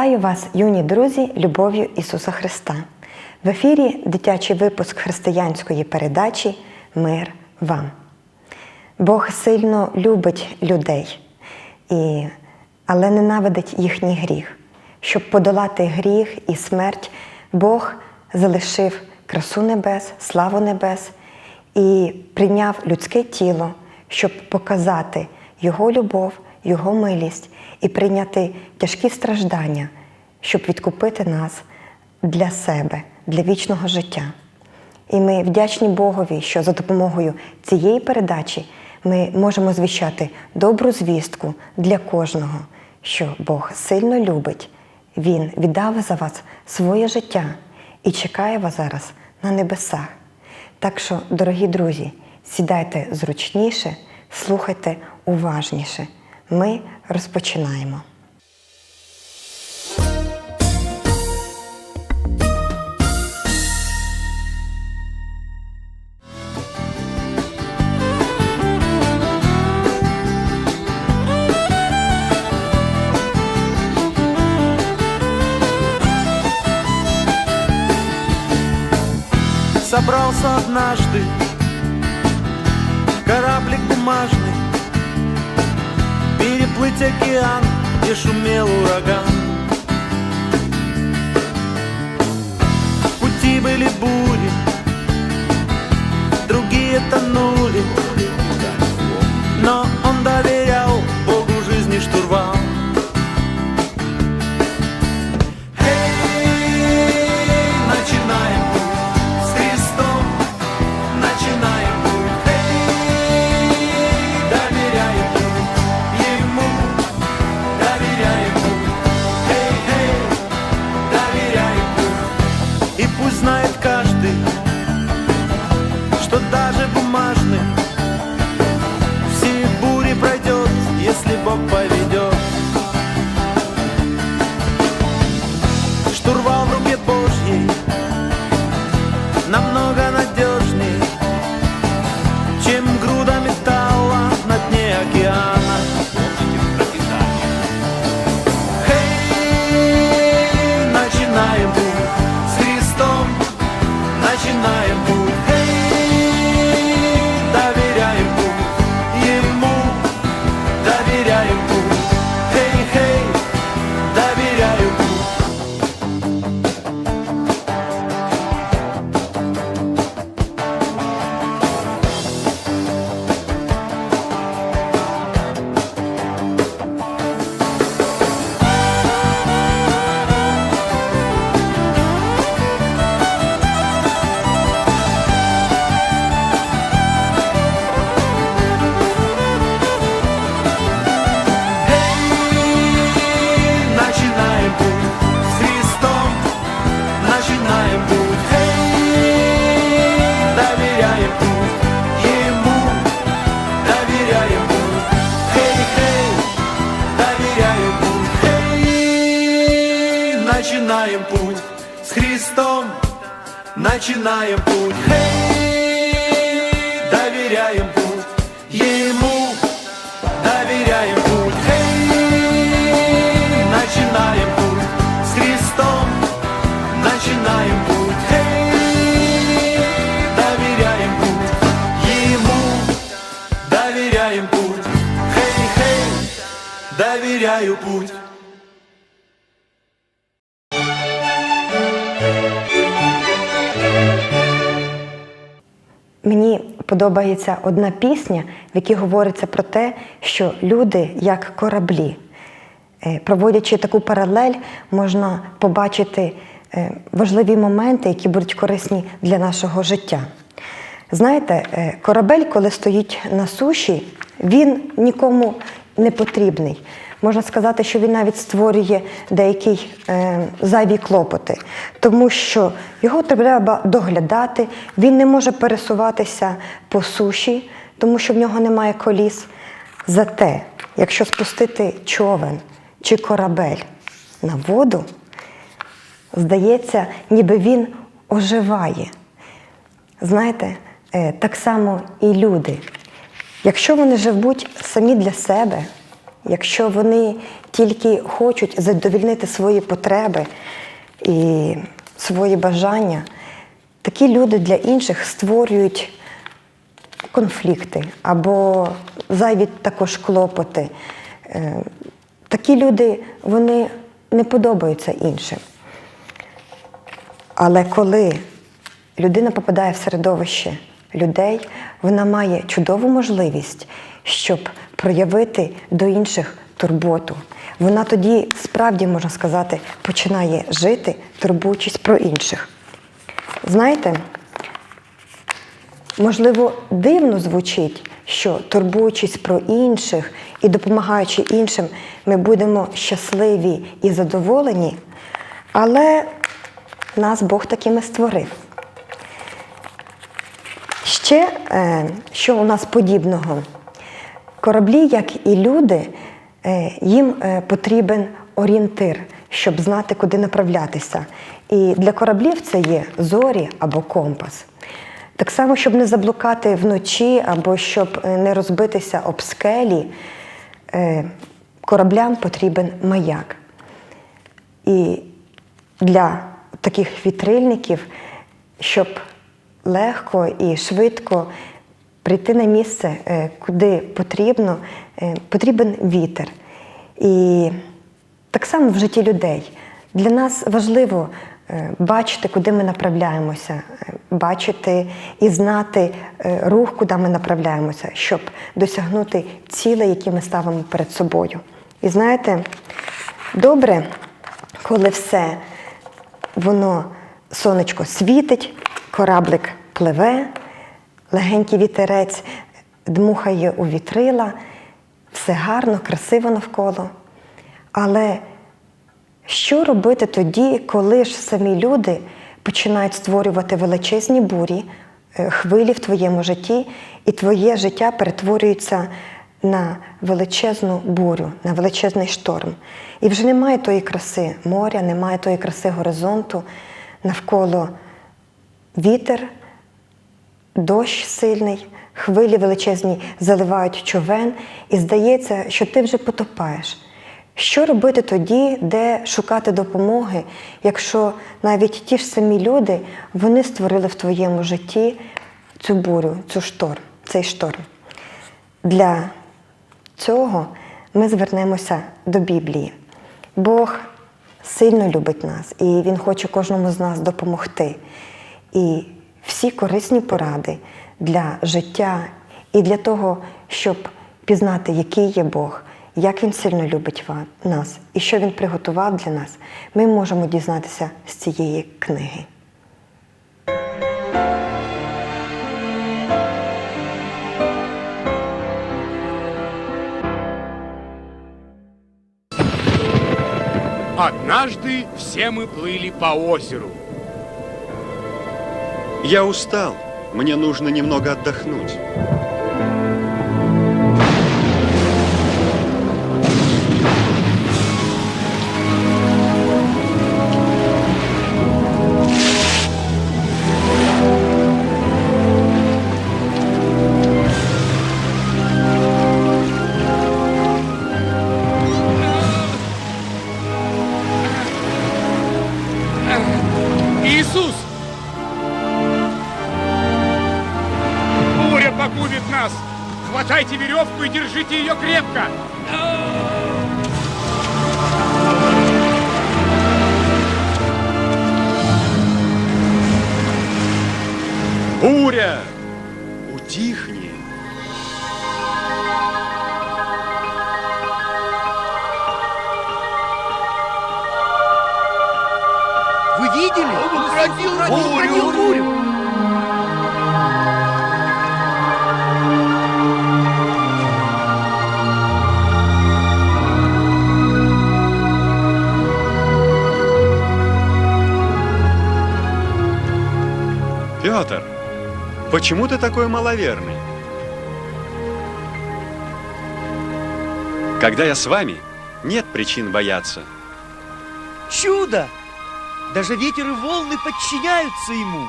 Вітаю вас, юні друзі, любов'ю Ісуса Христа. В ефірі дитячий випуск християнської передачі Мир вам. Бог сильно любить людей, і... але ненавидить їхній гріх. Щоб подолати гріх і смерть, Бог залишив красу небес, славу небес і прийняв людське тіло, щоб показати Його любов, Його милість і прийняти тяжкі страждання, щоб відкупити нас для себе, для вічного життя. І ми вдячні Богові, що за допомогою цієї передачі ми можемо звіщати добру звістку для кожного, що Бог сильно любить, Він віддав за вас своє життя і чекає вас зараз на небесах. Так що, дорогі друзі, сідайте зручніше, слухайте уважніше. Ми розпочинаємо. Собрался однажды кораблик бумажный Переплыть океан, где шумел ураган. Пути были бури, другие тонули. Но он доверял Бог поведет. С Христом, начинаем путь. Эй, доверяем путь Ему, доверяем путь. Эй, начинаем путь с Христом, начинаем путь. Эй, доверяем путь Ему, доверяем путь. Хей, хей, доверяю путь. Подобається одна пісня, в якій говориться про те, що люди як кораблі. Е, Проводячи таку паралель, можна побачити е, важливі моменти, які будуть корисні для нашого життя. Знаєте, е, корабель, коли стоїть на суші, він нікому не потрібний. Можна сказати, що він навіть створює деякі е, зайві клопоти, тому що його треба доглядати, він не може пересуватися по суші, тому що в нього немає коліс. Зате, якщо спустити човен чи корабель на воду, здається, ніби він оживає. Знаєте, е, так само і люди. Якщо вони живуть самі для себе, якщо вони тільки хочуть задовільнити свої потреби і свої бажання, такі люди для інших створюють конфлікти або зайві також клопоти. Е, Такі люди вони не подобаються іншим. Але коли людина попадає в середовище людей, вона має чудову можливість, щоб проявити до інших турботу. Вона тоді справді, можна сказати, починає жити, турбуючись про інших. Знаєте, можливо, дивно звучить, що турбуючись про інших і допомагаючи іншим, ми будемо щасливі і задоволені, але нас Бог такими створив. Ще е, що у нас подібного? Кораблі, як і люди, е, їм е, потрібен орієнтир, щоб знати, куди направлятися. І для кораблів це є зорі або компас. Так само, щоб не заблукати вночі або щоб не розбитися об скелі, кораблям потрібен маяк. І для таких вітрильників, щоб легко і швидко прийти на місце, е, куди потрібно, е, потрібен вітер. І так само в житті людей. Для нас важливо е, бачити, куди ми направляємося, бачити і знати рух, куди ми направляємося, щоб досягнути цілей, які ми ставимо перед собою. І знаєте, добре, коли все воно сонечко світить, кораблик пливе, легенький вітерець дмухає у вітрила, все гарно, красиво навколо. Але що робити тоді, коли ж самі люди починають створювати величезні бурі, е, хвилі в твоєму житті, і твоє життя перетворюється на величезну бурю, на величезний шторм. І вже немає тої краси моря, немає тої краси горизонту, навколо вітер, дощ сильний, хвилі величезні заливають човен, і здається, що ти вже потопаєш. Що робити тоді, де шукати допомоги, якщо навіть ті ж самі люди вони створили в твоєму житті цю бурю, цю шторм, цей шторм? Для цього ми звернемося до Біблії. Бог сильно любить нас, і Він хоче кожному з нас допомогти. І всі корисні поради для життя і для того, щоб пізнати, який є Бог, як Він сильно любить ва- нас і що Він приготував для нас, ми можемо дізнатися з цієї книги. Однажды все мы плыли по озеру. Я устал. Мне нужно немного отдохнуть. Видели? Он укротил бурю. бурю. Петр, почему ты такой маловерный? Когда я с вами, нет причин бояться. Чудо! Даже ветер и волны подчиняются ему.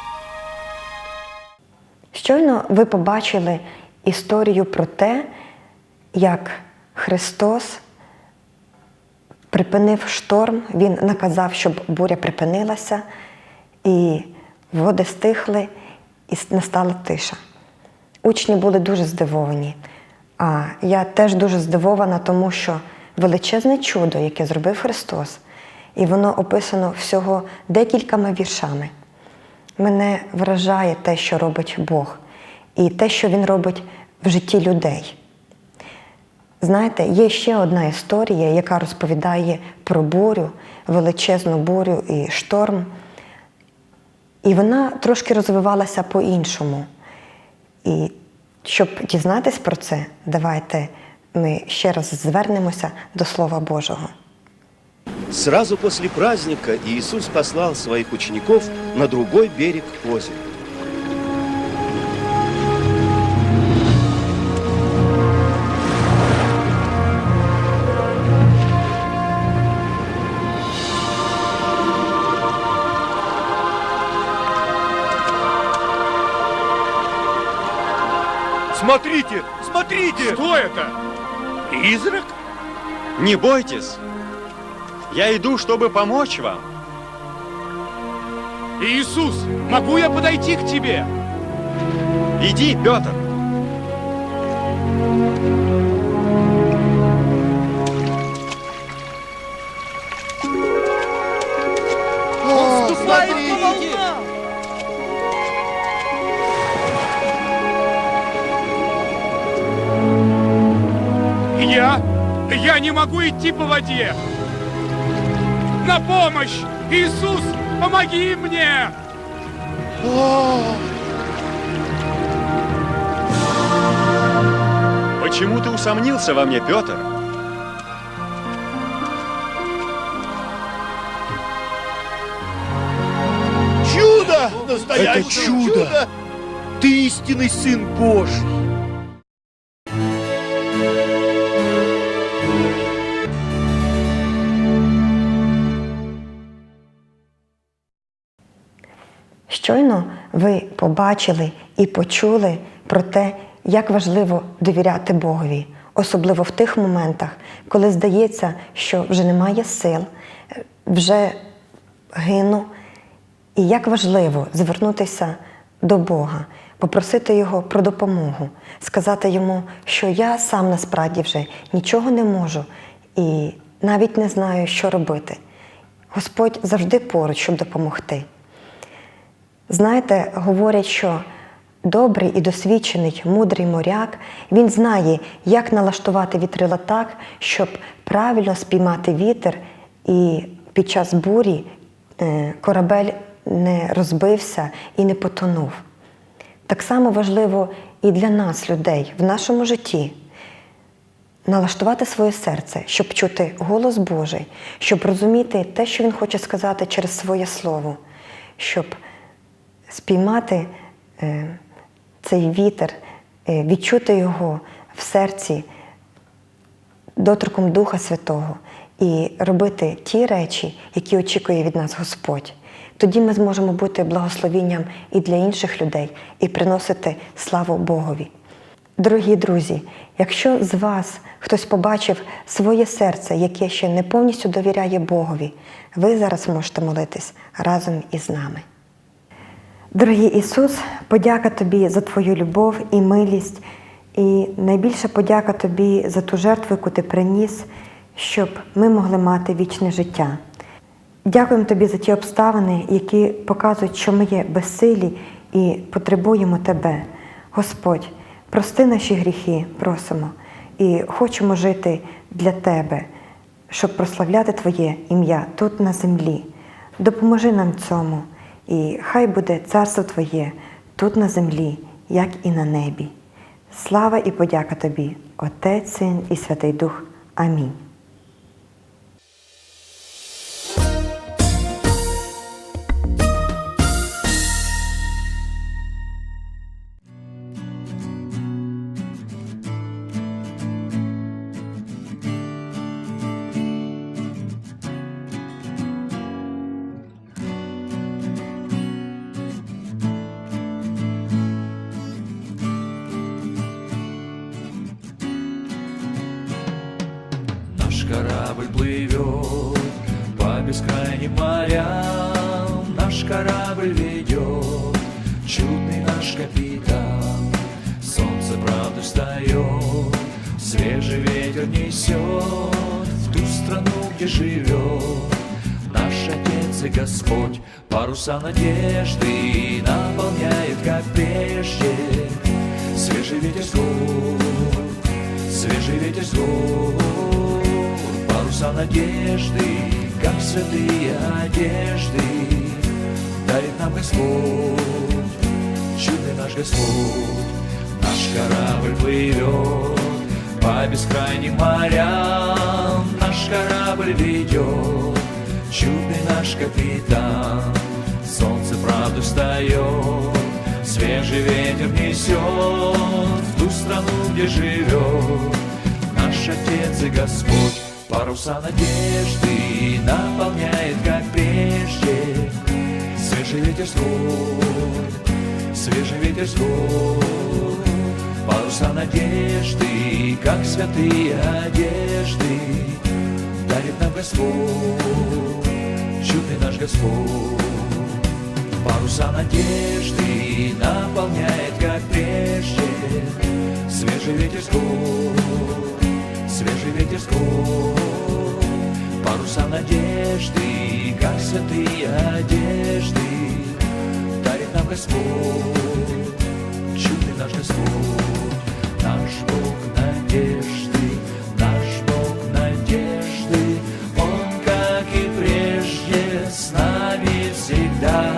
Щойно ви побачили історію про те, як Христос припинив шторм, Він наказав, щоб буря припинилася, і води стихли, і настала тиша. Учні були дуже здивовані. А я теж дуже здивована, тому що величезне чудо, яке зробив Христос, і воно описано всього декількома віршами. Мене вражає те, що робить Бог, і те, що Він робить в житті людей. Знаєте, є ще одна історія, яка розповідає про бурю, величезну бурю і шторм. І вона трошки розвивалася по-іншому. І щоб дізнатись про це, давайте ми ще раз звернемося до Слова Божого. Сразу после праздника Иисус послал своих учеников на другой берег озера. Смотрите, смотрите! Что это? Призрак? Не бойтесь. Я иду, чтобы помочь вам. Иисус, могу я подойти к тебе? Иди, Петр. Я не могу идти по воде. На помощь! Иисус, помоги мне! Почему ты усомнился во мне, Петр? Чудо! Настоящее Это чудо! Ты истинный Сын Божий! Побачили і почули про те, як важливо довіряти Богові, особливо в тих моментах, коли здається, що вже немає сил, вже гину. І як важливо звернутися до Бога, попросити Його про допомогу, сказати йому, що я сам насправді вже нічого не можу і навіть не знаю, що робити. Господь завжди поруч, щоб допомогти. Знаєте, говорять, що добрий і досвідчений мудрий моряк, він знає, як налаштувати вітрила так, щоб правильно спіймати вітер, і під час бурі е, корабель не розбився і не потонув. Так само важливо і для нас, людей, в нашому житті. Налаштувати своє серце, щоб чути голос Божий, щоб розуміти те, що Він хоче сказати через своє слово, щоб спіймати е, цей вітер, е, відчути його в серці доторком Духа Святого і робити ті речі, які очікує від нас Господь. Тоді ми зможемо бути благословінням і для інших людей, і приносити славу Богові. Дорогі друзі, якщо з вас хтось побачив своє серце, яке ще не повністю довіряє Богові, ви зараз можете молитись разом із нами. Дорогий Ісус, подяка Тобі за Твою любов і милість, і найбільша подяка Тобі за ту жертву, яку Ти приніс, щоб ми могли мати вічне життя. Дякуємо Тобі за ті обставини, які показують, що ми є безсилі і потребуємо Тебе. Господь, прости наші гріхи, просимо, і хочемо жити для Тебе, щоб прославляти Твоє ім'я тут на землі. Допоможи нам цьому, і хай буде царство Твоє тут на землі, як і на небі. Слава і подяка Тобі, Отець, Син і Святий Дух. Амінь. Чудный наш капитан. Солнце правды встает, свежий ветер несет в ту страну, где живет наш Отец и Господь. Паруса надежды наполняет, как прежде, свежий ветер с свежий ветер с. Паруса надежды, как святые одежды, дарит нам Господь, наш Господь. Наш корабль плывет по бескрайним морям, наш корабль ведет, чудный наш капитан. Солнце правду встает, свежий ветер несет в ту страну, где живет наш Отец и Господь. Паруса надежды наполняет, как прежде, свежий ветер с гор, свежий ветер с гор. Паруса надежды, как святые одежды, дарит нам Господь, чудный наш Господь. Паруса надежды наполняет, как прежде, свежий ветер с гор, свежий ветер с гор. Паруса надежды, как святые одежды, Господь, чудный наш Господь, наш Бог надежды, наш Бог надежды, Он, как и прежде, с нами всегда.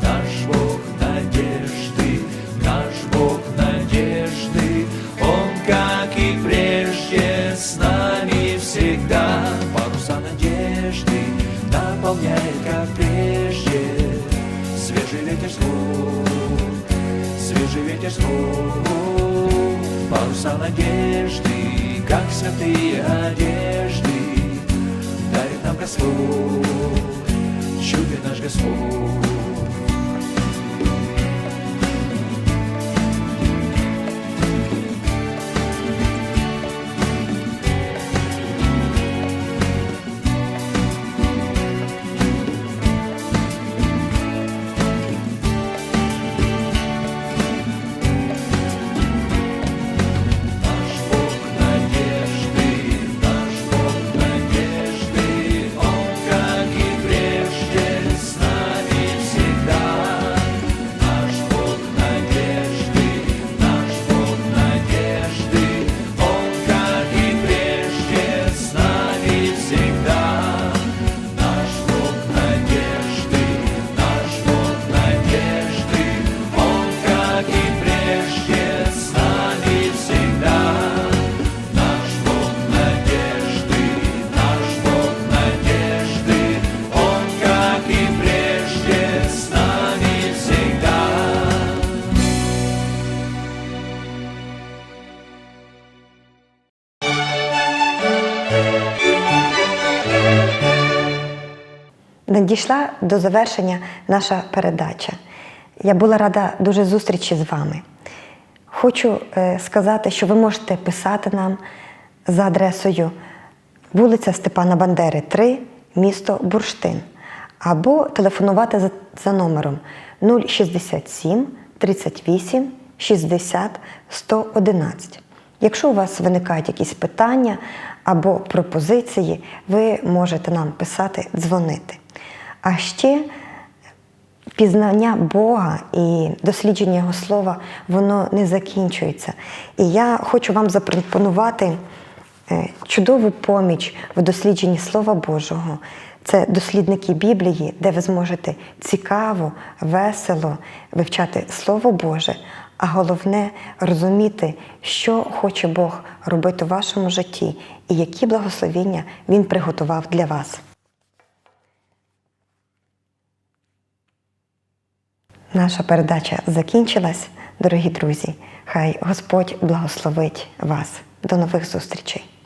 Наш Бог надежды, наш Бог надежды, Он, как и прежде, с нами всегда. Паруса надежды наполняет, как прежде, свежий ветер с гор, свежий ветер с гор, паруса надежды, как святые одежды, дарит нам Господь, чудный наш Господь. Надійшла до завершення наша передача. Я була рада дуже зустрічі з вами. Хочу е, сказати, що ви можете писати нам за адресою вулиця Степана Бандери, 3, місто Бурштин, або телефонувати за, за номером 067 38 60 111. Якщо у вас виникають якісь питання або пропозиції, ви можете нам писати, дзвонити. А ще пізнання Бога і дослідження Його слова, воно не закінчується. І я хочу вам запропонувати е, чудову поміч в дослідженні Слова Божого. Це дослідники Біблії, де ви зможете цікаво, весело вивчати Слово Боже, а головне розуміти, що хоче Бог робити у вашому житті і які благословіння Він приготував для вас. Наша передача закінчилась, дорогі друзі. Хай Господь благословить вас. До нових зустрічей!